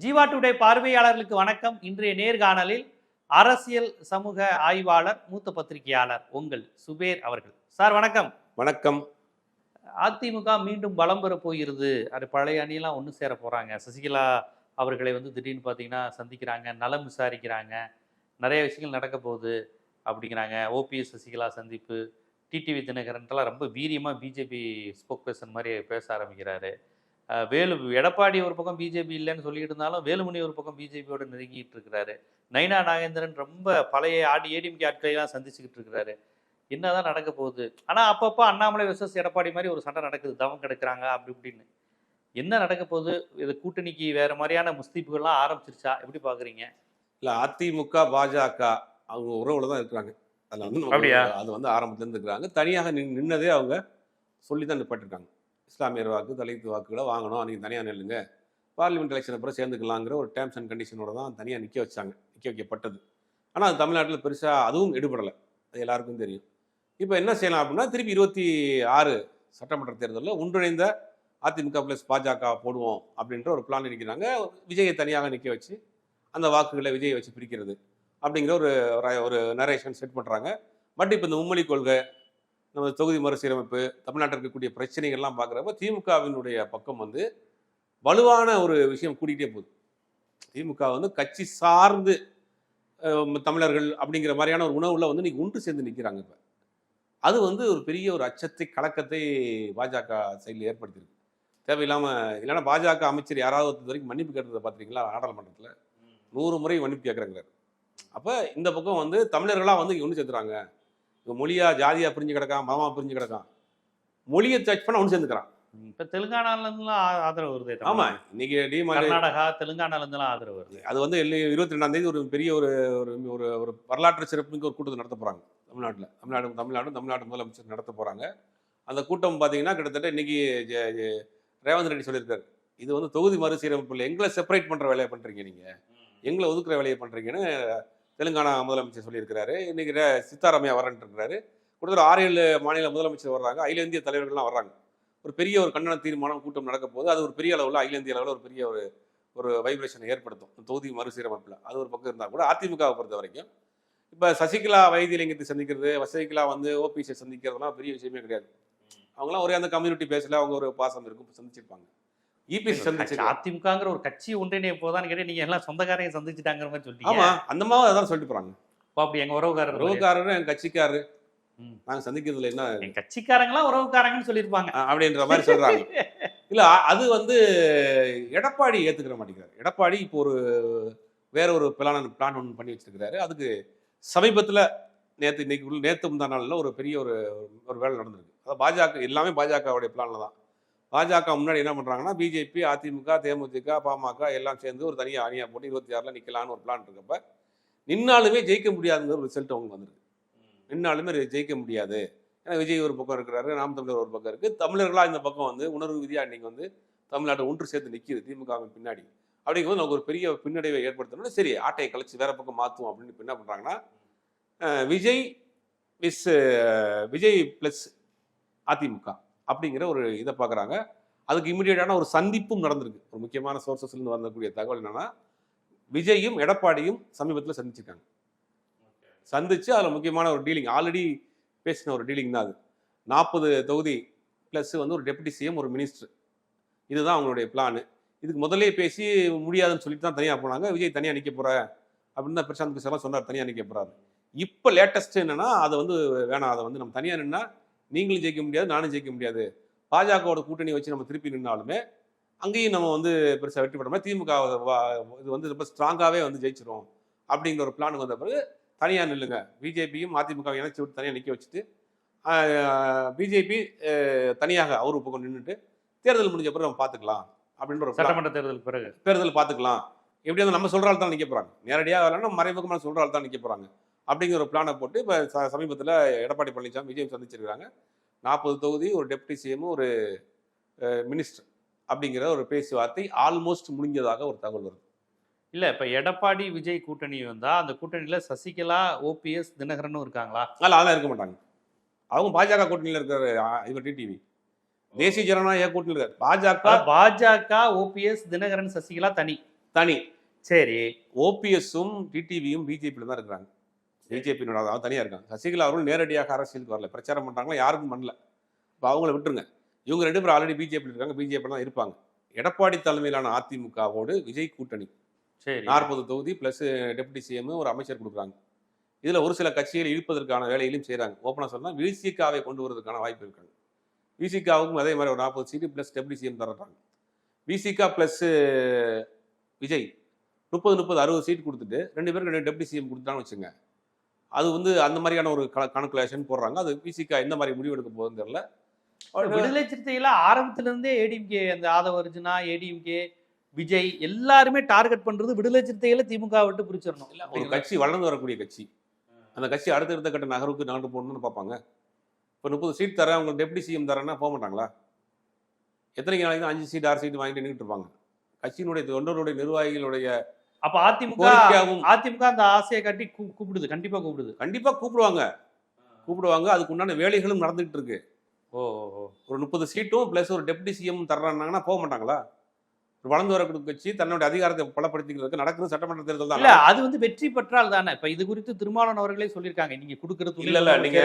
Jeeva today பார்வையாளர்களுக்கு வணக்கம். இன்றைய நேர்காணலில் அரசியல் சமூக ஆய்வாளர் மூத்த பத்திரிகையாளர் உங்கள் சுபேர் அவர்கள். சார் வணக்கம். வணக்கம். அதிமுக மீண்டும் பலம் பெற போகிறது. அது பழைய அணியெல்லாம் ஒன்று சேர போகிறாங்க சசிகலா அவர்களை வந்து திடீர்னு பார்த்தீங்கன்னா சந்திக்கிறாங்க நலம் விசாரிக்கிறாங்க நிறைய விஷயங்கள் நடக்க போகுது அப்படிங்கிறாங்க. ஓபிஎஸ் சசிகலா சந்திப்பு டிடிவி தினகரன்லாம் ரொம்ப வீரியமாக பிஜேபி ஸ்போக் பர்சன் மாதிரி பேச ஆரம்பிக்கிறாரு. வேலு எடப்பாடி ஒரு பக்கம் பிஜேபி இல்லைன்னு சொல்லிட்டு இருந்தாலும் வேலுமணி ஒரு பக்கம் பிஜேபியோட நெருங்கிட்டு இருக்கிறாரு நைனா நாகேந்திரன் ரொம்ப பழைய ஆடி ஏடிஎம்கே ஆட்களையெல்லாம் சந்திச்சுக்கிட்டு இருக்கிறாரு என்னதான் நடக்க போகுது? ஆனால் அப்பப்போ அண்ணாமலை விசஸ் எடப்பாடி மாதிரி ஒரு சண்டை நடக்குது. தவம் கிடக்குறாங்க அப்படி இப்படின்னு. என்ன நடக்க போகுது? இது கூட்டணிக்கு வேற மாதிரியான முஸ்தீப்புகள்லாம் ஆரம்பிச்சிருச்சா? எப்படி பார்க்குறீங்க இல்ல அதிமுக பாஜக அவங்க உறவுல தான் இருக்கிறாங்க. அதுல வந்து? அது வந்து ஆரம்பத்துல இருந்து இருக்கிறாங்க. தனியாக நின்- நின்னதே அவங்க சொல்லி தான் நிப்பாட்டிருக்காங்க. இஸ்லாமியர் வாக்கு தலித் வாக்குகளை வாங்கணும். நீங்கள் தனியாக நெல்லுங்க. பார்லிமெண்ட் எலெக்ஷன் அப்புறம் சேர்ந்துக்கலாங்கிற ஒரு டேர்ம்ஸ் அண்ட் கண்டிஷனோட தான் தனியாக நிற்க வச்சாங்க. நிற்க வைக்கப்பட்டது. ஆனால் அது தமிழ்நாட்டில் பெருசாக அதுவும் எடுபடலை. அது எல்லாருக்கும் தெரியும். இப்போ என்ன செய்யலாம் அப்படின்னா திருப்பி இருபத்தி ஆறு சட்டமன்ற தேர்தலில் ஒன்றிணைந்த அதிமுக ப்ளஸ் பாஜக போடுவோம் அப்படின்ற ஒரு பிளான் இருக்கிறாங்க விஜயை தனியாக நிற்க வச்சு அந்த வாக்குகளை விஜயை வச்சு பிரிக்கிறது அப்படிங்கிற ஒரு ஒரு நரேஷன் செட் பண்ணுறாங்க பட் இப்போ இந்த மும்மொழி கொள்கை நம்ம தொகுதி மறுசீரமைப்பு தமிழ்நாட்டில் இருக்கக்கூடிய பிரச்சனைகள்லாம் பார்க்குறப்ப திமுகவினுடைய பக்கம் வந்து வலுவான ஒரு விஷயம் கூட்டிகிட்டே போகுது. திமுக வந்து கட்சி சார்ந்து தமிழர்கள் அப்படிங்கிற மாதிரியான ஒரு உணவுல வந்து இன்னைக்கு ஒன்று சேர்ந்து நிற்கிறாங்க இப்போ. அது வந்து ஒரு பெரிய ஒரு அச்சத்தை கலக்கத்தை பாஜக சைடில் ஏற்படுத்தியிருக்கு. தேவையில்லாமல் இல்லைன்னா பாஜக அமைச்சர் யாராவது வரைக்கும் மன்னிப்பு கேட்டதை பார்த்துருக்கீங்களா? நாடாளுமன்றத்தில். நூறு முறை மன்னிப்பு கேட்குறாங்கிறார் அப்போ இந்த பக்கம் வந்து தமிழர்களாக வந்து ஒன்று சேர்த்துறாங்க. இங்கே மொழியா ஜாதியா பிரிஞ்சு கிடக்கான் மதமா பிரிஞ்சு கிடக்கான். மொழியை டச் பண்ண ஒன்று சேர்ந்துக்கிறான். இப்போ தெலுங்கானால இருந்துலாம் ஆ- ஆதரவு வருது ஆமா இன்னைக்கு டிமார்ட் கர்நாடகா தெலுங்கானால இருந்துலாம் ஆதரவு வருது. அது வந்து இருபத்தி ரெண்டாம் தேதி ஒரு பெரிய ஒரு ஒரு ஒரு வரலாற்று சிறப்புமிக்க ஒரு கூட்டத்தை நடத்த போறாங்க தமிழ்நாட்டில். தமிழ்நாடு தமிழ்நாடு தமிழ்நாடு முதலமைச்சர் நடத்த போறாங்க. அந்த கூட்டம் பார்த்தீங்கன்னா கிட்டத்தட்ட இன்னைக்கு ரேவந்த் ரெட்டி சொல்லியிருக்காரு. இது வந்து தொகுதி மறுசீரமைப்பு இல்லை எங்களை செப்பரேட் பண்ற வேலையை பண்றீங்க நீங்க. எங்களை ஒதுக்குற வேலையை பண்றீங்கன்னு தெலுங்கானா முதலமைச்சர் சொல்லியிருக்கிறாரு. இன்னைக்கு சித்தாராமையா வரன்ட்டுருக்கிறாரு கொடுத்துட்டு ஆறு ஏழு மாநில முதலமைச்சர் வர்றாங்க. அகில இந்திய தலைவர்கள்லாம் வர்றாங்க. ஒரு பெரிய ஒரு கண்டன தீர்மானம் கூட்டம் நடக்க போது அது ஒரு பெரிய அளவில் அகில இந்திய அளவில் ஒரு பெரிய ஒரு ஒரு வைப்ரேஷனை ஏற்படுத்தும். தொகுதி மறுசீரமைப்பில். அது ஒரு பக்கம் இருந்தால் கூட அதிமுகவை பொறுத்த வரைக்கும். இப்போ சசிகலா வைத்தியலிங்கத்தை சந்திக்கிறது சசிகலா வந்து ஓபிஎஸ்ஐ சந்திக்கிறதுலாம் பெரிய விஷயமே கிடையாது. அவங்களாம் ஒரே அந்த கம்யூனிட்டி பேஸில் அவங்க ஒரு பாசம் இருக்கும். சந்திச்சிருப்பாங்க. இபிஎஸ் சந்திச்சு அதிமுகங்கிற ஒரு கட்சி ஒன்றிணைய போதான்னு கேட்டு நீங்க எல்லாம் சொந்தக்காரங்க சந்திச்சுட்டாங்கிற மாதிரி சொல்லிட்டீங்க. ஆமா அந்த மாதிரி அதான் சொல்லிட்டு போறாங்க. அப்ப அப்படி எங்க உறவுக்காரர். உறவுக்காரரு என் கட்சிக்காரரு. நாங்க சந்திக்கிறதுல என்ன என் கட்சிக்காரங்களாம் உறவுக்காரங்கன்னு சொல்லியிருப்பாங்க. அப்படின்ற மாதிரி சொல்றாங்க. இல்ல அது வந்து எடப்பாடி ஏத்துக்கிற மாட்டேங்கிறார். எடப்பாடி இப்போ ஒரு வேற ஒரு பிளான் பிளான் ஒன்று பண்ணி வச்சிருக்கிறாரு. அதுக்கு சமீபத்துல நேத்து இன்னைக்கு நேத்து முந்தா நாள்ல ஒரு பெரிய ஒரு ஒரு வேலை நடந்திருக்கு. அதாவது பாஜக எல்லாமே பாஜகவுடைய பிளான்ல தான். பாஜக முன்னாடி என்ன பண்ணுறாங்கன்னா பிஜேபி அதிமுக தேமுதிக பாமக எல்லாம் சேர்ந்து ஒரு தனியாக அணியாக போட்டு இருபத்தி ஆறில் நிற்கலான்னு ஒரு பிளான் இருக்கப்ப நின்னாலுமே ஜெயிக்க முடியாதுங்கிற ஒரு ரிசல்ட் அவங்க வந்திருக்கு. நின்னாலுமே ஜெயிக்க முடியாது. ஏன்னா விஜய் ஒரு பக்கம் இருக்கிறாரு நாம் தமிழர் ஒரு பக்கம் இருக்குது தமிழர்களாக இந்த பக்கம் வந்து உணர்வு விதியா இன்றைக்கி வந்து தமிழ்நாட்டை ஒன்று சேர்த்து நிற்கிது திமுகவின் பின்னாடி. அப்படிங்கும்போது நமக்கு ஒரு பெரிய பின்னடைவை ஏற்படுத்தணும்னா சரி ஆட்டையை கழிச்சு வேற பக்கம் மாற்றுவோம் அப்படின்னு இப்போ என்ன பண்ணுறாங்கன்னா விஜய் விஸ் விஜய் ப்ளஸ் அதிமுக அப்படிங்கிற ஒரு இதை பார்க்குறாங்க. அதுக்கு இமிடியேட்டான ஒரு சந்திப்பும் நடந்திருக்கு. ஒரு முக்கியமான சோர்சஸ்லேருந்து வந்தக்கூடிய வரக்கூடிய தகவல் என்னென்னா விஜயும் எடப்பாடியும் சமீபத்தில் சந்திச்சிருக்காங்க. சந்திச்சு அதில் முக்கியமான ஒரு டீலிங் ஆல்ரெடி பேசின ஒரு டீலிங் தான் அது. நாற்பது தொகுதி ப்ளஸ் வந்து ஒரு டெப்டி சிஎம் ஒரு மினிஸ்டர் இதுதான் அவங்களுடைய பிளானு இதுக்கு முதலே பேசி முடியாதுன்னு சொல்லிட்டு தான் தனியாக போனாங்க. விஜய் தனியாக நிற்க போகிற அப்படின்னு தான் பிரசாந்த் கிஷோர்லாம் சொன்னார். தனியாக நிற்க போகிறாரு இப்போ லேட்டஸ்ட் என்னென்னா அதை வந்து வேணாம். அதை வந்து நம்ம தனியாக நின்னா நீங்களும் ஜெயிக்க முடியாது நானும் ஜெயிக்க முடியாது. பாஜகவோட கூட்டணி வச்சு நம்ம திருப்பி நின்னாலுமே அங்கேயும் நம்ம வந்து பெருசாக வெற்றி பெற மாதிரி திமுக இது வந்து ரொம்ப ஸ்ட்ராங்காகவே வந்து ஜெயிச்சிரும் அப்படிங்கிற ஒரு பிளானுக்கு வந்த பிறகு தனியாக நில்லுங்க. பிஜேபியும் அதிமுக இணைச்சி விட்டு தனியாக நிற்க வச்சுட்டு பிஜேபி தனியாக அவர் பக்கம் நின்றுட்டு தேர்தல் முடிஞ்ச பிறகு நம்ம பார்த்துக்கலாம் அப்படின்ற ஒரு. சட்டமன்ற தேர்தலுக்கு பிறகு. தேர்தல் பார்த்துக்கலாம் எப்படி நம்ம ஆள் தான் நிற்க போறாங்க. நேரடியாக வரலன்னா மறைமுகமாக ஆள் தான் நிற்க போறாங்க. அப்படிங்கிற ஒரு பிளானை போட்டு இப்போ சமீபத்தில் எடப்பாடி பழனிசாமி விஜயம் சந்திச்சிருக்காங்க நாற்பது தொகுதி ஒரு டெப்டி சிஎம் ஒரு மினிஸ்டர் அப்படிங்கிற ஒரு பேச்சுவார்த்தை ஆல்மோஸ்ட் முடிஞ்சதாக ஒரு தகவல் வருது. இல்ல இப்ப எடப்பாடி விஜய் கூட்டணி வந்தா அந்த கூட்டணியில சசிகலா ஓபிஎஸ் தினகரனும் இருக்காங்களா? அதனால் அதெல்லாம் இருக்க மாட்டாங்க. அவங்க பாஜக கூட்டணியில் இருக்கிற இவர் டிடிவி தேசிய ஜனநாயக கூட்டணியில் இருக்கார். பாஜக பாஜக ஓபிஎஸ் தினகரன் சசிகலா தனி. தனி. சரி. ஓபிஎஸும் டிடிவியும் பிஜேபியில் தான் இருக்கிறாங்க. பிஜேபியோட அதாவது தனியாக இருக்காங்க. சசிகலா அவர்கள் நேரடியாக அரசியலுக்கு வரல. பிரச்சாரம் பண்ணுறாங்களா யாருக்கும் பண்ணல. இப்போ அவங்கள விட்டுருங்க. இவங்க ரெண்டு பேரும் ஆல்ரெடி பிஜேபியில் இருக்காங்க. பிஜேபியில் தான் இருப்பாங்க. எடப்பாடி தலைமையிலான அதிமுகவோடு விஜய் கூட்டணி. சரி. நாற்பது தொகுதி ப்ளஸ் டெப்யூட்டி சிஎம் ஒரு அமைச்சர் கொடுக்குறாங்க. இதில் ஒரு சில கட்சிகளை இழுப்பதற்கான வேலையிலும் செய்கிறாங்க ஓப்பனாக சொன்னால் விசிகாவை கொண்டு வரதுக்கான வாய்ப்பு இருக்காங்க. விசிகாவுக்கும் அதே மாதிரி ஒரு நாற்பது சீட்டு ப்ளஸ் டெப்யூட்டி சிஎம் தர்றாங்க. விசிகா ப்ளஸ் விஜய் முப்பது முப்பது அறுபது சீட் கொடுத்துட்டு ரெண்டு பேருக்கு ரெண்டு டெப்யூட்டி சிஎம் கொடுத்தான்னு வச்சுங்க அது வந்து அந்த மாதிரியான ஒரு கணக்குலேஷன் போடுறாங்க. அது விசிகா எந்த மாதிரி முடிவு எடுக்க போகுதுன்னு தெரியல. விடுதலை சிறுத்தைகள ஆரம்பத்துல இருந்தே ஏடிஎம்கே அந்த ஆதவ அர்ஜுனா ஏடிஎம்கே விஜய் எல்லாருமே டார்கெட் பண்றது விடுதலை சிறுத்தைகளை திமுக விட்டு பிரிச்சிடணும். ஒரு கட்சி வளர்ந்து வரக்கூடிய கட்சி. அந்த கட்சி அடுத்தடுத்த கட்ட நகருக்கு நகர்ந்து போகணும்னு பார்ப்பாங்க. இப்போ முப்பது சீட் தரேன் அவங்க டெப்யூட்டி சிஎம் தரேன்னா போக மாட்டாங்களா? எத்தனை நாளைக்கு அஞ்சு சீட் ஆறு சீட் வாங்கிட்டு நின்றுட்டு இருப்பாங்க. கட்சியினுடைய தொண்டர்களுடைய நிர்வாகிகளுடைய அப்ப அதிமுக அதிமுக அந்த ஆசையை காட்டி கூப்பிடுது. கண்டிப்பா கூப்பிடுது. கண்டிப்பா கூப்பிடுவாங்க. கூப்பிடுவாங்க. அதுக்கு உண்டான வேலைகளும் நடந்துகிட்டு இருக்கு. ஓ ஒரு முப்பது சீட்டும் ப்ளஸ் ஒரு டெப்யூட்டி சிஎம் தர்றாங்கன்னா போக மாட்டாங்களா? ஒரு வளர்ந்து வரக்கூடிய கட்சி தன்னுடைய அதிகாரத்தை பலப்படுத்திக்கிறதுக்கு நடக்குது சட்டமன்ற தேர்தல் இல்ல தான் அது வந்து வெற்றி பெற்றால் தானே. இப்ப இது குறித்து திருமாவளவன் அவர்களே சொல்லியிருக்காங்க. நீங்க கொடுக்கறது இல்ல இல்ல நீங்க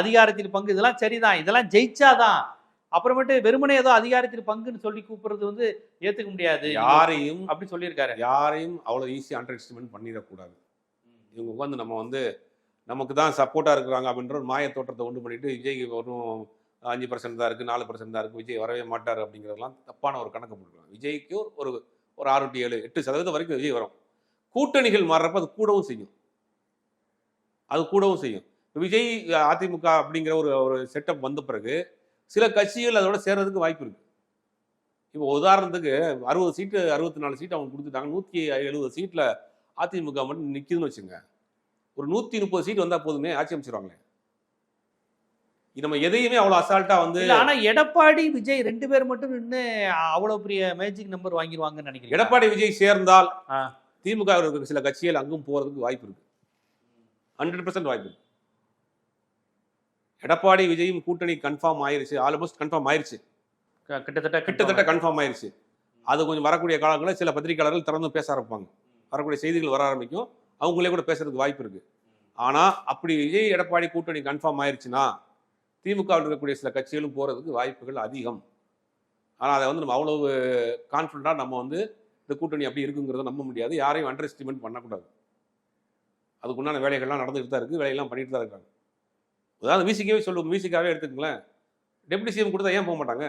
அதிகாரத்தில் பங்கு இதெல்லாம் சரிதான். இதெல்லாம் ஜெயிச்சாதான் அப்புறமேட்டு வெறுமனே ஏதோ அதிகாரத்தில் பங்குன்னு சொல்லி கூப்பிடுறது வந்து ஏத்துக்க முடியாது. யாரையும் அப்படி சொல்லியிருக்காரு. யாரையும் அவ்வளவு ஈஸி அண்டர் எஸ்டிமேட் பண்ணிடக்கூடாது இவங்க உட்காந்து நம்ம வந்து நமக்கு தான் சப்போர்ட்டா இருக்கிறாங்க அப்படின்ற ஒரு மாய தோற்றத்தை உண்டு பண்ணிட்டு விஜய் வரும் அஞ்சு பர்சன்ட் தான் இருக்கு நாலு பர்சன்ட் தான் இருக்கு விஜய் வரவே மாட்டார் அப்படிங்கிறதெல்லாம் தப்பான ஒரு கணக்கு போட்டுருக்காங்க. விஜய்க்கு ஒரு- ஒரு ஆறு டு ஏழு எட்டு சதவீதம் வரைக்கும் விஜய் வரும். கூட்டணிகள் மாறுறப்ப அது கூடவும் செய்யும். அது கூடவும் செய்யும். விஜய் அதிமுக அப்படிங்கிற ஒரு ஒரு செட்டப் வந்த பிறகு சில கட்சிகள் அதோட சேர்றதுக்கு வாய்ப்பு இருக்கு. இப்போ உதாரணத்துக்கு அறுபது சீட்டு அறுபத்தி நாலு சீட்டு அவங்க கொடுத்துட்டாங்க. நூற்றி எழுபது சீட்டில் அதிமுக மட்டும் நிற்கிதுன்னு வச்சுங்க ஒரு நூற்றி முப்பது சீட் வந்தால் போதுமே ஆட்சி அமைச்சிருவாங்களே. நம்ம எதையுமே அவ்வளோ அசால்ட்டாக வந்து இல்ல ஆனா எடப்பாடி விஜய் ரெண்டு பேர் மட்டும் நின்னு அவ்வளவு பெரிய மேஜிக் நம்பர் வாங்கிடுவாங்கன்னு நினைக்கிறேன் எடப்பாடி விஜய் சேர்ந்தால். திமுக சில கட்சிகள் அங்கும் போகிறதுக்கு வாய்ப்பு இருக்கு. ஹண்ட்ரட் பர்சன்ட் வாய்ப்பு இருக்கு. எடப்பாடி விஜயும் கூட்டணி கன்ஃபார்ம் ஆயிருச்சு. ஆல்மோஸ்ட் கன்ஃபார்ம் ஆயிருச்சு. கிட்டத்தட்ட கிட்டத்தட்ட கன்ஃபார்ம் ஆயிருச்சு. அது கொஞ்சம் வரக்கூடிய காலங்களில் சில பத்திரிகையாளர்கள் திறந்து பேச ஆரம்பிப்பாங்க. வரக்கூடிய செய்திகள் வர ஆரம்பிக்கும். அவங்களே கூட பேசுறதுக்கு வாய்ப்பு இருக்கு. ஆனா அப்படி விஜய் எடப்பாடி கூட்டணி கன்ஃபார்ம் ஆயிருச்சுன்னா திமுகவில் இருக்கக்கூடிய சில கட்சிகளும் போறதுக்கு வாய்ப்புகள் அதிகம். ஆனால் அதை வந்து நம்ம அவ்வளவு கான்ஃபிடண்டாக நம்ம வந்து இந்த கூட்டணி அப்படி இருக்குங்கிறத நம்ப முடியாது. யாரையும் அண்டர் எஸ்டிமேட் பண்ணக்கூடாது. அதுக்குண்டான வேலைகள்லாம் நடந்துகிட்டு தான் இருக்கு. வேலையெல்லாம் பண்ணிட்டு தான் இருக்காங்க. உதாரணம் விசிக்கவே சொல்லுவோம் விசிக்காவே எடுத்துக்கங்களேன். டெப்டி சிஎம் கொடுத்தா ஏன் போக மாட்டாங்க?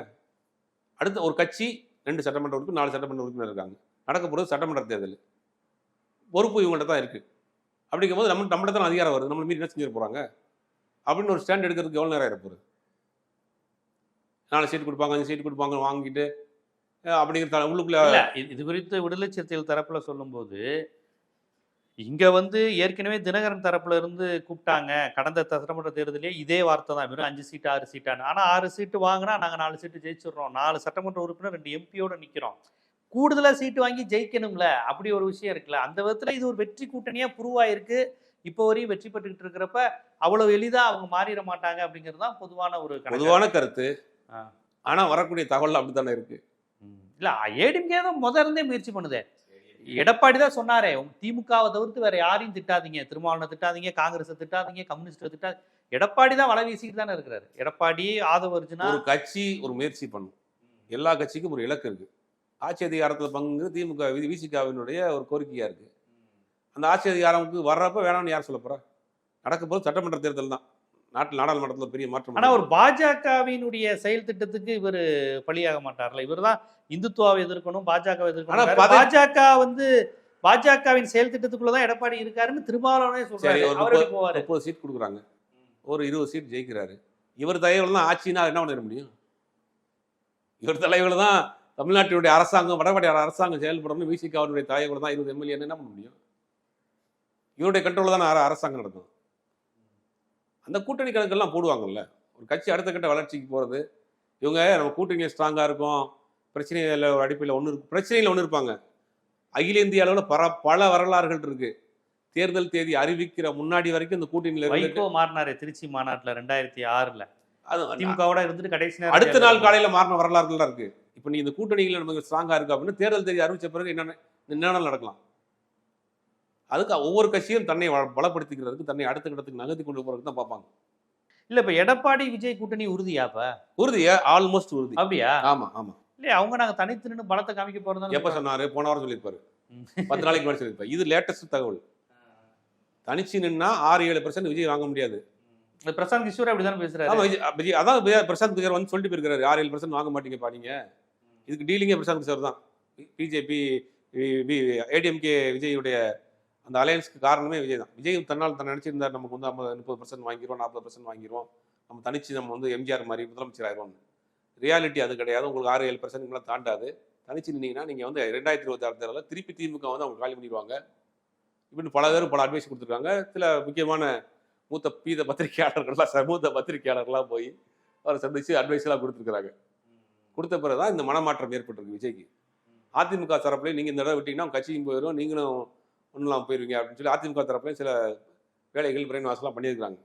அடுத்த ஒரு கட்சி ரெண்டு சட்டமன்ற உறுப்பினர் நாலு சட்டமன்ற உறுப்பினர் இருக்காங்க. நடக்க போகிறது சட்டமன்ற தேர்தல். பொறுப்பு இவங்கள்ட்ட தான் இருக்குது அப்படிங்கும்போது நம்ம நம்மள்ட்ட தான் அதிகாரம் வருது. நம்மளை மீறி என்ன செஞ்சிட போகிறாங்க அப்படின்னு ஒரு ஸ்டாண்ட் எடுக்கிறதுக்கு எவ்வளோ நேரம் இருப்போம் நாலு சீட் கொடுப்பாங்க அஞ்சு சீட் கொடுப்பாங்க வாங்கிட்டு அப்படிங்கிற உள்ளுக்குள்ள இது- இது குறித்து விடுதலை சிறுத்தைகள் தரப்பில் சொல்லும்போது இங்க வந்து ஏற்கனவே தினகரன் தரப்புல இருந்து கூப்பிட்டாங்க. கடந்த சட்டமன்ற தேர்தலே இதே வார்த்தை தான். வெறும் அஞ்சு சீட்டு ஆறு சீட்டான்னு. ஆனா ஆறு சீட்டு வாங்கினா நாங்க நாலு சீட்டு ஜெயிச்சிடுறோம். நாலு சட்டமன்ற உறுப்பினர் ரெண்டு எம்பியோட நிக்கிறோம். கூடுதலா சீட்டு வாங்கி ஜெயிக்கணும்ல? அப்படி ஒரு விஷயம் இருக்குல்ல. அந்த விதத்துல இது ஒரு வெற்றி கூட்டணியா புருவாயிருக்கு. இப்போ வரையும் வெற்றி பெற்றுக்கிட்டு இருக்கிறப்ப அவ்வளவு எளிதா அவங்க மாறிட மாட்டாங்க அப்படிங்கிறது தான் பொதுவான ஒரு. பொதுவான கருத்து. ஆனா வரக்கூடிய தகவல் அப்படித்தானே இருக்கு. இல்ல ஏடிஎம்கே தான் முதல்ல இருந்தே முயற்சி பண்ணுதே. எடப்பாடி தான் சொன்னாரே திமுகவை தவிர்த்து வேற யாரையும் திட்டாதீங்க. திருமாவளவனை திட்டாதீங்க காங்கிரஸை திட்டாதீங்க கம்யூனிஸ்டை திட்டா எடப்பாடி தான் வலை வீசிட்டு தானே இருக்கிறாரு. எடப்பாடி ஆதவ அர்ஜுனா ஒரு கட்சி ஒரு முயற்சி பண்ணும். எல்லா கட்சிக்கும் ஒரு இலக்கு இருக்கு. ஆட்சி அதிகாரத்தில் பங்கு திமுக விசிகாவினுடைய ஒரு கோரிக்கையா இருக்கு. அந்த ஆட்சி அதிகாரமுக்கு வர்றப்ப வேணாம்னு யார் சொல்ல போறா? நடக்க போது சட்டமன்ற தேர்தல் தான் நாட்டில் நாடாளுமன்றத்தில் பெரிய மாற்றம் ஆனா ஒரு பாஜகவினுடைய செயல் திட்டத்துக்கு இவர் பலியாக மாட்டார்ல. இவர் தான் இந்துத்துவாவை எதிர்க்கணும் பாஜகவை ஆனா எதிர்க்கணும் பாஜக வந்து பாஜகவின் செயல் திட்டத்துக்குள்ளதான் எடப்பாடி இருக்காருன்னு திருமாவளவனே சொல்றாரு. முப்பது சீட் கொடுக்குறாங்க. ஒரு இருபது சீட் ஜெயிக்கிறாரு. இவர் தயவுல தான் ஆட்சினா என்ன பண்ணிட முடியும்? இவர் தலைவர் தான் தமிழ்நாட்டினுடைய அரசாங்கம் வடபடி அரசாங்கம் செயல்படணும் விசிகாவினுடைய தலைவர் தான் இருபது எம்எல்ஏ என்ன பண்ண முடியும்? இவருடைய கண்ட்ரோல் தான் அர- அரசாங்கம் நடக்கும் அந்த கூட்டணி கணக்கெல்லாம் போடுவாங்கல்ல. ஒரு கட்சி அடுத்த கட்ட வளர்ச்சிக்கு போகிறது இவங்க நம்ம கூட்டணி ஸ்ட்ராங்காக இருக்கும். பிரச்சனைகள் அடிப்படையில் ஒன்று இருக்கு. பிரச்சனையில் ஒன்று இருப்பாங்க. அகில இந்திய அளவில் பல பல வரலாறுகள் இருக்கு. தேர்தல் தேதி அறிவிக்கிற முன்னாடி வரைக்கும் இந்த கூட்டணியில் வைகோ மாறினாரு திருச்சி மாநாட்டுல ரெண்டாயிரத்தி ஆறுல. அது திமுகவோட இருந்துட்டு கடைசி அடுத்த நாள் காலையில மாறின வரலாறுகள் தான் இருக்கு. இப்போ நீ இந்த கூட்டணிகள் நமக்கு ஸ்ட்ராங்கா இருக்கு அப்படின்னு தேர்தல் தேதி அறிவிச்ச பிறகு என்னென்ன என்னென்ன நடக்கலாம்? அதுக்கு ஒவ்வொரு கட்சியும் தன்னை பலப்படுத்திக்கிறதுக்கு தன்னை அடுத்த கட்டத்துக்கு நகர்த்தி கொண்டு போறதுக்கு தான் பார்ப்பாங்க. இல்ல இப்ப எடப்பாடி விஜய் கூட்டணி உறுதியா அப்ப? உறுதிய ஆல்மோஸ்ட் உறுதி. அப்படியா? ஆமா ஆமா. இல்லையா அவங்க நாங்க தனித்து நின்று பலத்தை காமிக்க போறோம் எப்ப சொன்னாரு? போன வாரம் சொல்லியிருப்பாரு. பத்து நாளைக்கு முன்னாடி சொல்லியிருப்பாரு. இது லேட்டஸ்ட் தகவல். தனிச்சு நின்னா ஆறு ஏழு பர்சன்ட் விஜய் வாங்க முடியாது. பிரசாந்த் கிஷோர் அப்படிதான் பேசுறாரு. ஆமா விஜய் அதான் பிரசாந்த் கிஷோர் வந்து சொல்லிட்டு போயிருக்காரு. ஆறு ஏழு பர்சன்ட் வாங்க மாட்டீங்கப்பா நீங்க. இதுக்கு டீலிங்கே பிரசாந்த் கிஷோர் தான். பிஜேபி ஏடிஎம்கே விஜயுடைய அந்த அலையன்ஸ்க்கு காரணமே விஜய் தான் விஜய் தன்னால் தன்னை நினைச்சிருந்தார் நமக்கு வந்து ஐம்பது முப்பது பர்சன்ட் வாங்கிடுவோம் நாற்பது பர்சன்ட் வாங்கிடுவோம் நம்ம தனிச்சு நம்ம வந்து எம்ஜிஆர் மாதிரி முதலமைச்சர் ஆயிடுவோம் ரியாலிட்டி அது கிடையாது. உங்களுக்கு ஆறு ஏழு பர்சன்ட் மேலே தாண்டாது. தனிச்சு நின்னீங்கன்னா நீங்கள் வந்து ரெண்டாயிரத்தி இருபத்தி ஆறு தேர்தலில் திருப்பி திமுக வந்து அவங்க காலி பண்ணிடுவாங்க. இப்படின்னு பல பேர் பல அட்வைஸ் கொடுத்துருக்காங்க. சில முக்கியமான மூத்த பீத பத்திரிகையாளர்கள்லாம் ச- மூத்த பத்திரிகையாளர்கள்லாம் போய் அவரை சந்திச்சு அட்வைஸ் எல்லாம் கொடுத்துருக்காங்க கொடுத்த பிறகு தான் இந்த மனமாற்றம் ஏற்பட்டிருக்கு விஜய்க்கு. அதிமுக தரப்புலையும் நீங்கள் இந்த தடவை விட்டீங்கன்னா கட்சியும் போயிடும் நீங்களும் ஒன்றுலாம் போயிருவீங்க அப்படின்னு சொல்லி அதிமுக தரப்புலையும் சில வேலைகள் பிரெயின் வாஷ்லாம் பண்ணியிருக்காங்க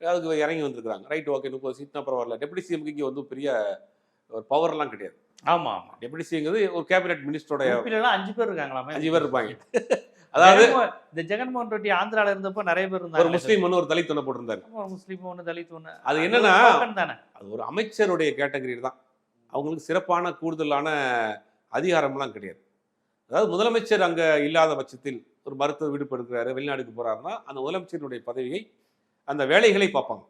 அதுக்கு இறங்கி வந்திருக்காங்க ரைட் ஓகே முப்பது சீட்னா பரவாயில்ல. டெப்டி சிஎம்க்கு இங்கே வந்து பெரிய ஒரு பவர்லாம் கிடையாது. ஆமா ஆமா. டெப்டி சிங்கிறது ஒரு கேபினெட் மினிஸ்டரோட அஞ்சு பேர் இருக்காங்களாமே அஞ்சு பேர் இருப்பாங்க. அதாவது இந்த ஜெகன்மோகன் ரெட்டி ஆந்திரால இருந்தப்போ நிறைய பேர் ஒரு இருந்தாங்க முஸ்லீம் ஒன்று ஒரு தலித் ஒன்று போட்டிருந்தாரு. ஒரு முஸ்லீம் ஒண்ணு தலித் ஒண்ணு. அது என்னன்னா, ஒரு அது ஒரு அமைச்சருடைய கேட்டகரி தான். அவங்களுக்கு சிறப்பான கூடுதலான அதிகாரம்லாம் கிடையாது. அதாவது முதலமைச்சர் அங்க இல்லாத பட்சத்தில் ஒரு மருத்துவ விடுப்பு எடுக்கிறாரு வெளிநாடுக்கு போகிறாருன்னா அந்த முதலமைச்சரினுடைய பதவியை அந்த வேலைகளை பார்ப்பாங்க.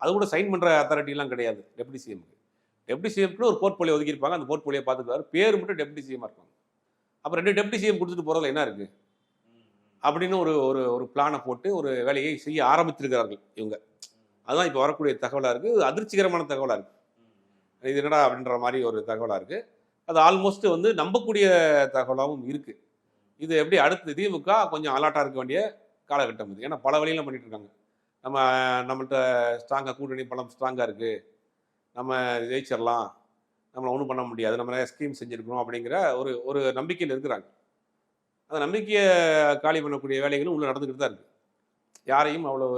அது கூட சைன் பண்ணுற அத்தாரிட்டிலாம் கிடையாது டெப்டி சிஎம்க்கு டெப்டி சிஎம்க்கு ஒரு போர்ட்போலியோ ஒதுக்கியிருப்பாங்க அந்த போர்ட்போலியோ பார்த்துக்குவாரு பேர் மட்டும் டெப்டி சிஎம்மா இருப்பாங்க. அப்போ ரெண்டு டெப்டி சிஎம் கொடுத்துட்டு போகிறதுல என்ன இருக்குது அப்படின்னு ஒரு ஒரு ஒரு பிளானை போட்டு ஒரு வேலையை செய்ய ஆரம்பித்திருக்கிறார்கள் இவங்க. அதுதான் இப்போ வரக்கூடிய தகவலாக இருக்குது அதிர்ச்சிகரமான தகவலாக இருக்குது இது என்னடா அப்படின்ற மாதிரி ஒரு தகவலாக இருக்குது அது ஆல்மோஸ்ட் வந்து நம்பக்கூடிய தகவலாகவும் இருக்குது இது எப்படி அடுத்து திமுக கொஞ்சம் அலாட்டாக இருக்க வேண்டிய காலகட்டம் இது. ஏன்னா பல வழியெல்லாம் பண்ணிட்டு இருக்காங்க. நம்ம நம்மள்ட்ட ஸ்ட்ராங்காக கூட்டணி பலம் ஸ்ட்ராங்காக இருக்குது நம்ம ஜெயிச்சிடலாம் நம்மளை ஒன்றும் பண்ண முடியாது. நம்ம நிறைய ஸ்கீம் செஞ்சுருக்கிறோம் அப்படிங்கிற ஒரு ஒரு நம்பிக்கையில் இருக்கிறாங்க. அந்த நம்பிக்கையை காலி பண்ணக்கூடிய வேலைகளும் உள்ள நடந்துக்கிட்டு தான் இருக்குது யாரையும் அவ்வளோ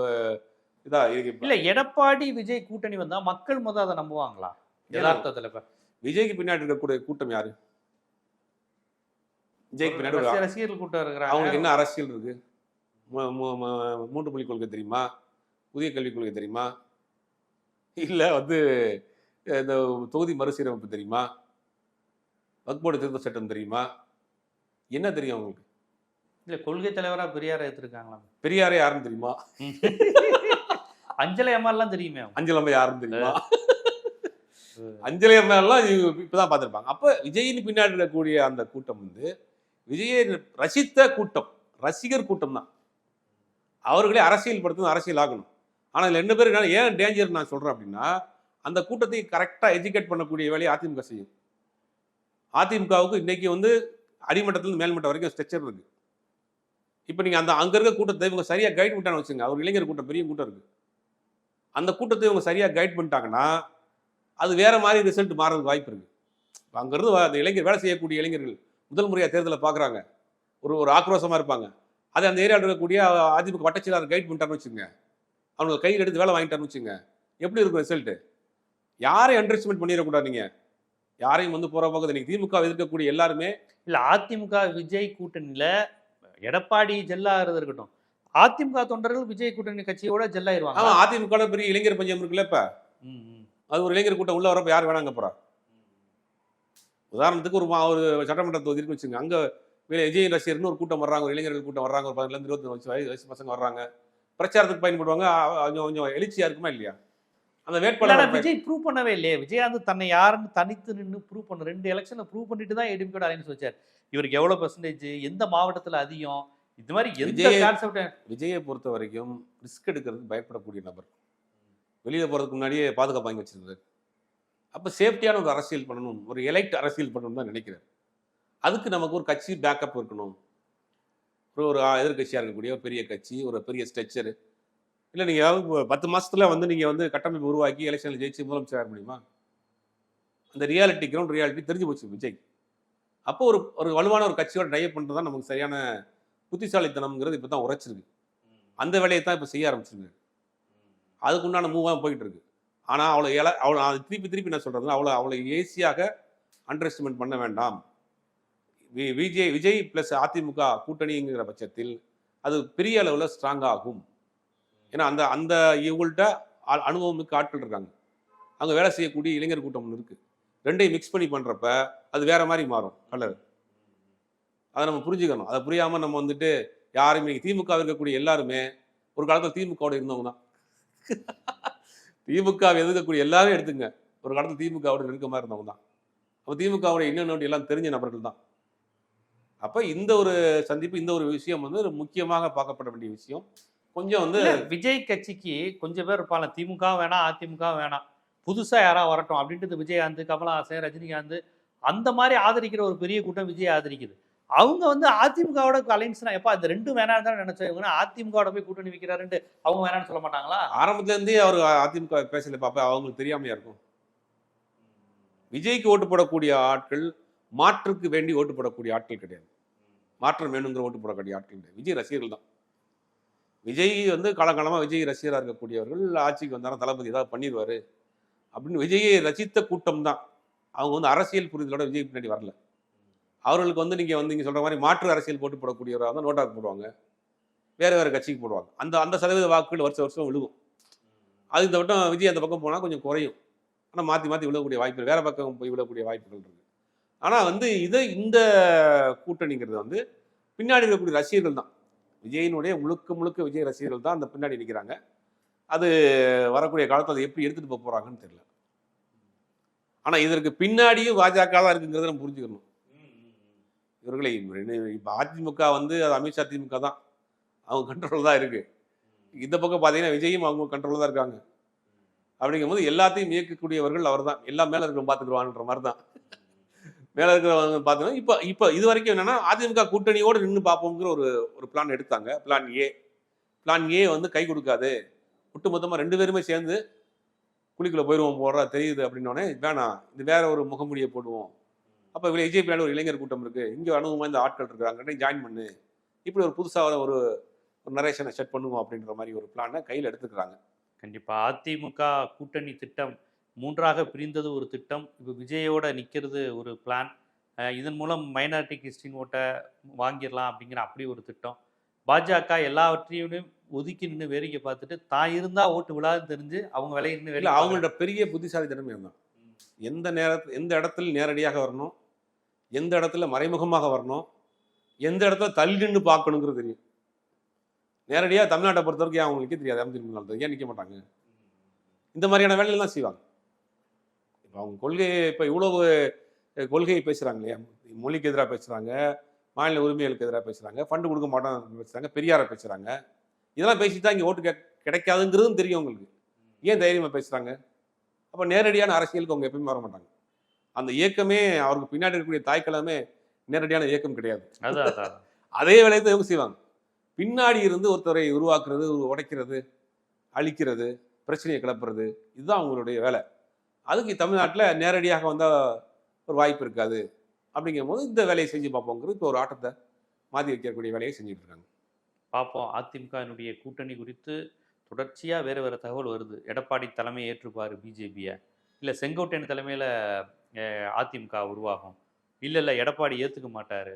இதாக இருக்கு இல்ல எடப்பாடி விஜய் கூட்டணி வந்தா மக்கள் முத அதை நம்புவாங்களா? யதார்த்தத்துல இப்ப. விஜய்க்கு பின்னாடி இருக்கக்கூடிய கூட்டம் யாரு? விஜய்க்கு பின்னாடி ரசிகர்கள் கூட்டம் இருக்கிறாங்க. அவங்களுக்கு என்ன அரசியல் இருக்கு? மூன்று மொழி கொள்கை தெரியுமா? புதிய கல்விக் கொள்கை தெரியுமா? இல்ல வந்து இந்த தொகுதி மறுசீரமைப்பு தெரியுமா? வக்போர்டு திருத்த சட்டம் தெரியுமா? என்ன தெரியும் அவங்களுக்கு? இல்ல கொள்கை தலைவரா பெரியார் எடுத்திருக்காங்களா பெரியாரே யாருன்னு தெரியுமா? அஞ்சலி அம்மா எல்லாம் தெரியுமே அவங்க. அஞ்சலம்மா யாருன்னு தெரியுமா? அஞ்சலி அம்மா இவங்க இப்பதான் பார்த்திருப்பாங்க. அப்ப விஜயின் பின்னாடி இருக்கக்கூடிய அந்த கூட்டம் வந்து விஜயை ரசித்த கூட்டம் ரசிகர் கூட்டம் தான் அவர்களே அரசியல் படுத்தணும் அரசியல் ஆகணும் ஆனால் இதில் ரெண்டு பேரும் ஏன் டேஞ்சர் நான் சொல்கிறேன் அப்படின்னா அந்த கூட்டத்தை கரெக்டாக எஜுகேட் பண்ணக்கூடிய வேலையை அதிமுக செய்யும். அதிமுகவுக்கு இன்றைக்கி வந்து அடிமட்டத்திலிருந்து மேல்மட்டம் வரைக்கும் ஸ்ட்ரெச்சர் இருக்குது இப்போ நீங்கள் அந்த அங்கே இருக்க கூட்டத்தை இவங்க சரியாக கைட் பண்ணிட்டான்னு வச்சுங்க அவர் இளைஞர் கூட்டம் பெரிய கூட்டம் இருக்குது அந்த கூட்டத்தை இவங்க சரியாக கைட் பண்ணிட்டாங்கன்னா அது வேறு மாதிரி ரிசல்ட் மாறதுக்கு வாய்ப்பு இருக்குது அங்கேருந்து அந்த இளைஞர் வேலை செய்யக்கூடிய இளைஞர்கள் முதல் முறையா தேர்தலை பார்க்குறாங்க ஒரு ஒரு ஆக்ரோஷமா இருப்பாங்க. அது அந்த ஏரியாவில் இருக்கக்கூடிய அதிமுக வட்டச்செயலாளர் கைட் பண்ணிட்டான்னு வச்சுங்க அவங்க கையில் எடுத்து வேலை வாங்கிட்டான்னு வச்சுங்க எப்படி இருக்கும் ரிசல்ட் யாரையும் அண்டர்ஸ்டிமேட் பண்ணிடக்கூடாது நீங்க. யாரையும் வந்து போற போகுது நீங்க திமுக எதிர்க்கக்கூடிய எல்லாருமே இல்ல அதிமுக விஜய் கூட்டணியில எடப்பாடி ஜெல்லாகிறது இருக்கட்டும். அதிமுக தொண்டர்கள் விஜய் கூட்டணி கட்சியோட ஜெல்லாயிருவாங்க. ஆமா அதிமுக பெரிய இளைஞர் பஞ்சம் இருக்குல்ல இப்ப. அது ஒரு இளைஞர் கூட்டம் உள்ள வரப்ப யார் வேணாங்க போறா? உதாரணத்துக்கு ஒரு மா- ஒரு சட்டமன்ற தொகுதி இருக்குன்னு வச்சுங்க அங்க வி- விஜய் ரசிகர்னு ஒரு கூட்டம் வர்றாங்க ஒரு இளைஞர்கள் கூட்டம் வர்றாங்க ஒரு பதினெட்டு இருபத்தி வயசு வயசு பசங்க வர்றாங்க. பிரச்சாரத்துக்கு பயன்படுவாங்க. கொஞ்சம் கொஞ்சம் எழுச்சியா இருக்குமா இல்லையா? அந்த வேட்பாளர் விஜய் ப்ரூவ் பண்ணவே இல்லையே. விஜயகாந்த் தன்னை யாருன்னு தனித்து நின்னு ப்ரூவ் பண்ண ரெண்டு எலெக்ஷன்ல ப்ரூவ் பண்ணிட்டு தான் ஏடிஎம்கே அலைன்ஸ் வச்சார். இவருக்கு எவ்வளவு பெர்சன்டேஜ் எந்த மாவட்டத்துல அதிகம்? இது மாதிரி எந்த விஜய் கான்செப்ட் விஜயை பொறுத்த வரைக்கும் ரிஸ்க் எடுக்கிறதுக்கு பயப்படக்கூடிய நபர். வெளியில போறதுக்கு முன்னாடியே பாதுகாப்பு வாங்கி வச்சிருந்தாரு. அப்ப சேஃப்டியான ஒரு அரசியல் பண்ணணும். ஒரு எலைட் அரசியல் பண்ணணும் தான் நினைக்கிறார் அதுக்கு நமக்கு ஒரு கட்சி பேக்கப் இருக்கணும். ஒரு ஒரு எதிர்கட்சியாக இருக்கக்கூடிய ஒரு பெரிய கட்சி ஒரு பெரிய ஸ்ட்ரக்சர் இல்லை நீங்கள் பத்து மாசத்துல வந்து நீங்கள் வந்து கட்டமைப்பு உருவாக்கி எலெக்ஷனில் ஜெயிச்சு முதலமைச்சர் ஆக முடியுமா? அந்த ரியாலிட்டி கிரவுண்ட் ரியாலிட்டி தெரிஞ்சு போச்சு விஜய். அப்போ ஒரு ஒரு வலுவான ஒரு கட்சியோட டைப் பண்ணுறது தான் நமக்கு சரியான புத்திசாலித்தனம்ங்கிறது இப்போ தான் உரைச்சிருக்கு அந்த வேலையை தான் இப்போ செய்ய ஆரம்பிச்சிருக்கு அதுக்கு உண்டான மூவாக போயிட்டு இருக்கு. ஆனால் அவளை இல அவளை திருப்பி திருப்பி நான் சொல்கிறது அவளை அவளை ஈஸியாக அண்டர் எஸ்டிமேட் பண்ண வேண்டாம். வி- விஜய் விஜய் ப்ளஸ் அதிமுக கூட்டணிங்கிற பட்சத்தில் அது பெரிய அளவில் ஸ்ட்ராங் ஆகும். ஏன்னா அந்த அந்த இவங்கள்ட்ட அனுபவம் மிக்க ஆட்கள் இருக்காங்க. அங்கே வேலை செய்யக்கூடிய இளைஞர் கூட்டம் ஒன்று இருக்குது ரெண்டையும் மிக்ஸ் பண்ணி பண்ணுறப்ப அது வேறு மாதிரி மாறும் கலர் அதை நம்ம புரிஞ்சுக்கணும். அதை புரியாமல் நம்ம வந்துட்டு யாருமே திமுக இருக்கக்கூடிய எல்லாருமே ஒரு காலத்தில் திமுகவோட இருந்தவங்க தான் திமுகவை எதிர்க்கக்கூடிய எல்லாரும் எடுத்துங்க. ஒரு காலத்தில் திமுகவோட நெருக்கமாக இருந்தவங்க தான். அப்போ திமுகவோட இன்னொன்று எல்லாம் தெரிஞ்ச நபர்கள் தான். அப்போ இந்த ஒரு சந்திப்பு இந்த ஒரு விஷயம் வந்து ஒரு முக்கியமாக பார்க்கப்பட வேண்டிய விஷயம். கொஞ்சம் வந்து விஜய் கட்சிக்கு கொஞ்சம் பேர் இருப்பாங்க. திமுக வேணாம் அதிமுக வேணாம் புதுசாக யாராக வரட்டும் அப்படின்ட்டு விஜயகாந்த் கமலஹாசன் ரஜினிகாந்த் அந்த மாதிரி ஆதரிக்கிற ஒரு பெரிய கூட்டம் விஜய் ஆதரிக்குது. அவங்க வந்து அதிமுகவோட அலைன்ஸ்னா எப்பா இந்த ரெண்டும் வேணாம் தான் நினைச்சோம். இவங்க அதிமுகவோட போய் கூட்டணி வைக்கிறாருன்ட்டு அவங்க வேணாம்னு சொல்ல மாட்டாங்களா? ஆரம்பத்துல இருந்தே அவர் அதிமுக பேசல பாப்ப அவங்களுக்கு தெரியாமையா இருக்கும். விஜய்க்கு ஓட்டு போடக்கூடிய ஆட்கள் மாற்றுக்கு வேண்டி ஓட்டு போடக்கூடிய ஆட்கள் கிடையாது. மாற்றம் வேணுங்கிற ஓட்டு போடக்கூடிய ஆட்கள் கிடையாது. விஜய் ரசிகர்கள் தான். விஜய் வந்து காலகாலமா விஜய் ரசிகராக இருக்கக்கூடியவர்கள் ஆட்சிக்கு வந்தாலும் தளபதி ஏதாவது பண்ணிடுவார் அப்படின்னு விஜயை ரசித்த கூட்டம் தான். அவங்க வந்து அரசியல் புரிதலோட விஜய் பின்னாடி வரல. அவர்களுக்கு வந்து நீங்கள் வந்து இங்கே சொல்கிற மாதிரி மாற்று அரசியல் போட்டு போடக்கூடியவராக இருந்தால் நோட்டாக்கு போடுவாங்க. வேறு வேறு கட்சிக்கு போடுவாங்க. அந்த அந்த சதவீத வாக்குகள் வருஷம் வருஷம் விழுகும். அது இந்த வட்டம் விஜய் அந்த பக்கம் போனால் கொஞ்சம் குறையும். ஆனால் மாற்றி மாற்றி விழக்கூடிய வாய்ப்பு வேறு பக்கம் போய் விழக்கூடிய வாய்ப்புகள் இருக்குது ஆனால் வந்து இதை இந்த கூட்டணிங்கிறது வந்து பின்னாடி இருக்கக்கூடிய ரசிகர்கள் தான். விஜயினுடைய முழுக்க முழுக்க விஜய் ரசிகர்கள் தான் அந்த பின்னாடி நிற்கிறாங்க அது வரக்கூடிய காலத்தில் அதை எப்படி எடுத்துகிட்டு போக போகிறாங்கன்னு தெரியல. ஆனால் இதற்கு பின்னாடியும் பாஜக தான் இருக்குங்கிறத நம்ம புரிஞ்சுக்கணும். இவர்களை இப்போ அதிமுக வந்து அது அமித்ஷா திமுக தான். அவங்க கண்ட்ரோல் தான் இருக்குது இந்த பக்கம் பார்த்தீங்கன்னா விஜயும் அவங்க கண்ட்ரோல் தான் இருக்காங்க. அப்படிங்கும்போது எல்லாத்தையும் இயக்கக்கூடியவர்கள் அவர் தான் எல்லாம் மேலே இருக்கிற பார்த்துக்குருவான்ற மாதிரி தான் மேலே இருக்கிறவங்க பார்த்தீங்கன்னா இப்போ இப்போ இது வரைக்கும் என்னென்னா அதிமுக கூட்டணியோடு நின்று பார்ப்போங்கிற ஒரு ஒரு பிளான் எடுத்தாங்க. பிளான் ஏ பிளான் ஏ வந்து கை கொடுக்காது. ஒட்டுமொத்தமாக ரெண்டு பேருமே சேர்ந்து குழிக்குள்ளே போயிடுவோம் போடுறா தெரியுது அப்படின்னோடனே வேணாம். இது வேற ஒரு முகமூடியை போடுவோம். அப்போ விஜய் பின்னாடி ஒரு இளைஞர் கூட்டம் இருக்கு. இங்கே அனுபவமாக இந்த ஆட்கள் இருக்கிறாங்க ஜாயின் பண்ணு. இப்படி ஒரு புதுசாக ஒரு ஒரு நரேஷனை செட் பண்ணுவோம் அப்படின்ற மாதிரி ஒரு பிளானை கையில் எடுத்துக்கிறாங்க. கண்டிப்பா. அதிமுக கூட்டணி திட்டம் மூன்றாக பிரிந்தது ஒரு திட்டம். இப்போ விஜயோட நிற்கிறது ஒரு பிளான் இதன் மூலம் மைனாரிட்டி கிறிஸ்டின் ஓட்டை வாங்கிடலாம் அப்படிங்கிற அப்படி ஒரு திட்டம். பாஜக எல்லாவற்றையும் ஒதுக்கி நின்று வேடிக்கை பார்த்துட்டு தான் இருந்தா ஓட்டு விழாதுன்னு தெரிஞ்சு அவங்க விலையை நின்று அவங்களோட பெரிய புத்திசாலித்தனமே தான் எந்த நேரத்தில் எந்த இடத்துல நேரடியாக வரணும்? எந்த இடத்துல மறைமுகமாக வரணும் எந்த இடத்துல தள்ளி நின்று பார்க்கணுங்கிறது தெரியும். நேரடியாக தமிழ்நாட்டை பொறுத்த வரைக்கும் அவங்களுக்கே தெரியாது? அமைச்சர் ஏன் நிற்க மாட்டாங்க? இந்த மாதிரியான வேலையெல்லாம் செய்வாங்க. இப்போ அவங்க கொள்கை இப்போ இவ்வளவு கொள்கையை பேசுகிறாங்க இல்லையா? மொழிக்கு எதிராக பேசுகிறாங்க மாநில உரிமைகளுக்கு எதிராக பேசுகிறாங்க ஃபண்டு கொடுக்க மாட்டோம் பேசுகிறாங்க பெரியாரை பேசுகிறாங்க இதெல்லாம் பேசி தான் இங்கே ஓட்டு கிடைக்காதுங்கிறதும் தெரியும் உங்களுக்கு ஏன் தைரியமாக பேசுகிறாங்க அப்போ நேரடியான அரசியலுக்கு அவங்க எப்பயுமே வர மாட்டாங்க. அந்த இயக்கமே அவருக்கு பின்னாடி இருக்கக்கூடிய தாய்க்கிழமே நேரடியான இயக்கம் கிடையாது. அதே வேலையை தான் இவங்க செய்வாங்க. பின்னாடி இருந்து ஒருத்தரை உருவாக்குறது உடைக்கிறது அழிக்கிறது பிரச்சனையை கிளப்புறது இதுதான் அவங்களுடைய வேலை. அதுக்கு தமிழ்நாட்டில் நேரடியாக வந்தால் ஒரு வாய்ப்பு இருக்காது. அப்படிங்கும்போது இந்த வேலையை செஞ்சு பார்ப்போங்கிறது இப்போ ஒரு ஆட்டத்தை மாற்றி வைக்கக்கூடிய வேலையை செஞ்சுட்டு இருக்காங்க. பார்ப்போம். அதிமுகவினுடைய கூட்டணி குறித்து தொடர்ச்சியாக வேறு வேறு தகவல் வருது. எடப்பாடி தலைமை ஏற்றுப்பார் பிஜேபியை. இல்லை செங்கோட்டையன் தலைமையில் அதிமுக உருவாகும். இல்லை இல்லை எடப்பாடி ஏற்றுக்க மாட்டார்.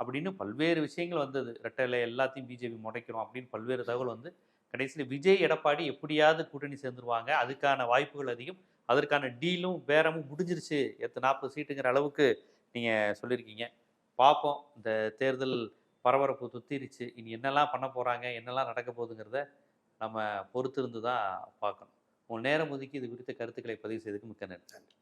அப்படின்னு பல்வேறு விஷயங்கள் வந்தது. ரெட்டலை எல்லாத்தையும் பிஜேபி முடைக்கிறோம் அப்படின்னு பல்வேறு தகவல் வந்து கடைசியில் விஜய் எடப்பாடி எப்படியாவது கூட்டணி சேர்ந்துருவாங்க. அதுக்கான வாய்ப்புகள் அதிகம். அதற்கான டீலும் பேரமும் முடிஞ்சிருச்சு. எத்தனை நாற்பது சீட்டுங்கிற அளவுக்கு நீங்கள் சொல்லியிருக்கீங்க. பார்ப்போம் இந்த தேர்தல் பரபரப்பு துத்திருச்சு. இனி என்னெல்லாம் பண்ண போகிறாங்க என்னெல்லாம் நடக்க போகுதுங்கிறத நம்ம பொறுத்திருந்து தான் பார்க்கணும். உன் நேரம் ஒதுக்கி இது குறித்த கருத்துக்களை பதிவு செய்ததுக்கு மிக்க நன்றி.